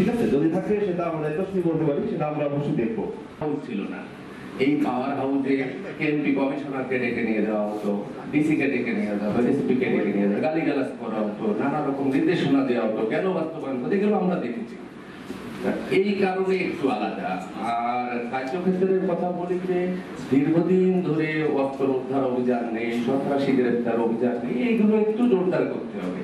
ঠিক আছে, যদি থাকে সেটা আমরা পারি, সেটা আমরা অবশ্যই ছিল না। এই পাওয়ার হাউসে ডেকে নিয়ে যাওয়া হতো ডিসি কে ডেকে নিয়ে যাওয়া হতো ডেকে নিয়ে যাওয়া করা হতো, নানা রকম নির্দেশনা দেওয়া হতো, কেন বাস্তবায়ন আমরা দেখেছি। এই কারণে একটু আলাদা। আর কার্যক্ষেত্রের কথা বলি যে, দীর্ঘদিন ধরে অস্ত্র উদ্ধার অভিযান নেই, সন্ত্রাসী গ্রেপ্তার অভিযান নেই, এইগুলো একটু জোরদার করতে হবে।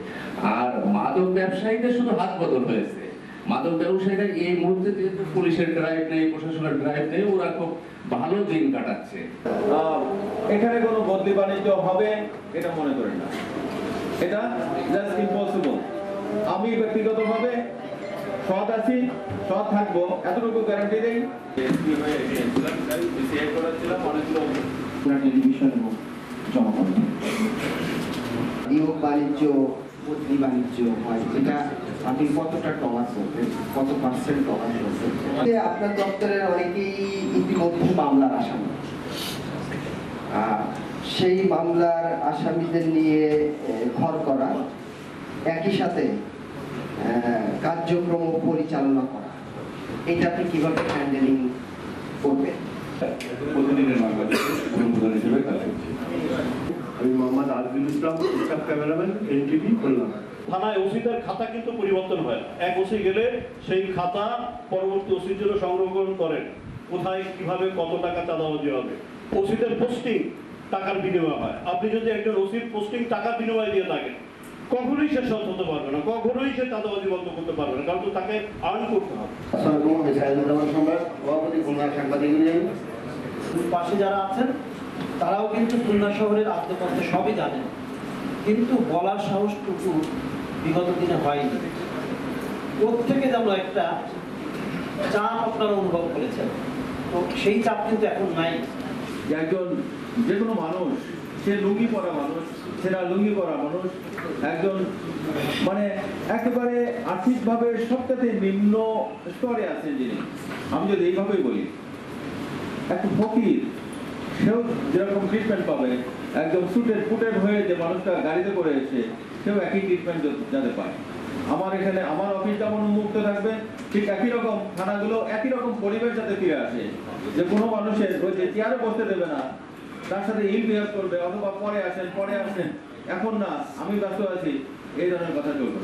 আর মাদক ব্যবসায়ীদের শুধু হাত বদল হয়েছে। মাদক ব্যবসায়ীরা এই মুহূর্তে যেহেতু পুলিশের ড্রাইভ নেই প্রশাসনের ড্রাইভ নেই ওরা খুব ভালো দিন কাটাচ্ছে। এখানে কোনো বদলি বাণিজ্য হবে এটা মনে করি না। এটা জাস্ট ইম্পসিবল আমি ব্যক্তিগতভাবে সৎ আছি সৎ থাকব এতটুকু গ্যারান্টি দেই। হয়ে অনেকগুলো টেলিভিশন জমা করেন নিয়োগ বাণিজ্য বদলি বাণিজ্য হয় এটা আপনি কতটা করবেন কত পার্সেন্ট করবেন আপনার দপ্তরের অনেকেই ইতিমধ্যে মামলার আসামি সেই মামলার আসামিদের নিয়ে ঘর করা একই সাথে কার্যক্রম পরিচালনা করা এটা আপনি কীভাবে হ্যান্ডেলিং করবেন আজমুল ইসলাম ক্যামেরাম্যান এনটিভি খুলনা। থানায় ওসিদের খাতা কিন্তু পরিবর্তন হয়। না। এক ওসি গেলে সেই খাতা পরবর্তী ওসির জন্য সংরক্ষণ করেন। কোথায় কীভাবে কত টাকা চাঁদাবাজি হবে? ওসিদের পোস্টিং টাকার বিনিময় হয়। আপনি যদি একজন ওসির পোস্টিং টাকার বিনিময়ে দিয়ে থাকেন কখনোই সে সৎ হতে পারবে না কখনোই সে চাঁদাবাজি বন্ধ করতে পারবে না কারণ তো তাকে আর্ন করতে হবে। সভাপতি খুলনা সাংবাদিক পাশে যারা আছেন তারাও কিন্তু খুলনা শহরের আদ্যপত্র সবই জানেন। কিন্তু বলার সাহসটুকু বিগত দিনে হয়নি। প্রত্যেকে যেন একটা চাপ আপনারা অনুভব করেছেন? তো সেই চাপ কিন্তু এখন নাই। যে একজন যে কোনো মানুষ, সে লুঙ্গি পরা মানুষ, সেরা লুঙ্গি পরা মানুষ, একজন মানে একেবারে আর্থিকভাবে সবটাতে নিম্ন স্তরে আছেন যিনি। আমি যদি এইভাবেই বলি, একটা ফকির সেও যেরকম ট্রিটমেন্ট পাবে, একদম সুটেড ফুটেড হয়ে যে মানুষটা গাড়িতে করে এসে, সেও একই ট্রিটমেন্ট যাতে পায়। আমার এখানে, আমার অফিস যেমন উন্মুক্ত থাকবে, ঠিক একই রকম থানাগুলো, একই রকম পরিবেশ যাতে ফিরে আসে, যে কোনো মানুষের ওই যে চেয়ারে বসতে দেবে না, তার সাথে ইল বিহেভ করবে, অথবা পরে আসেন পরে আসেন, এখন না, আমি ব্যস্ত আছি, এই ধরনের কথা চলবে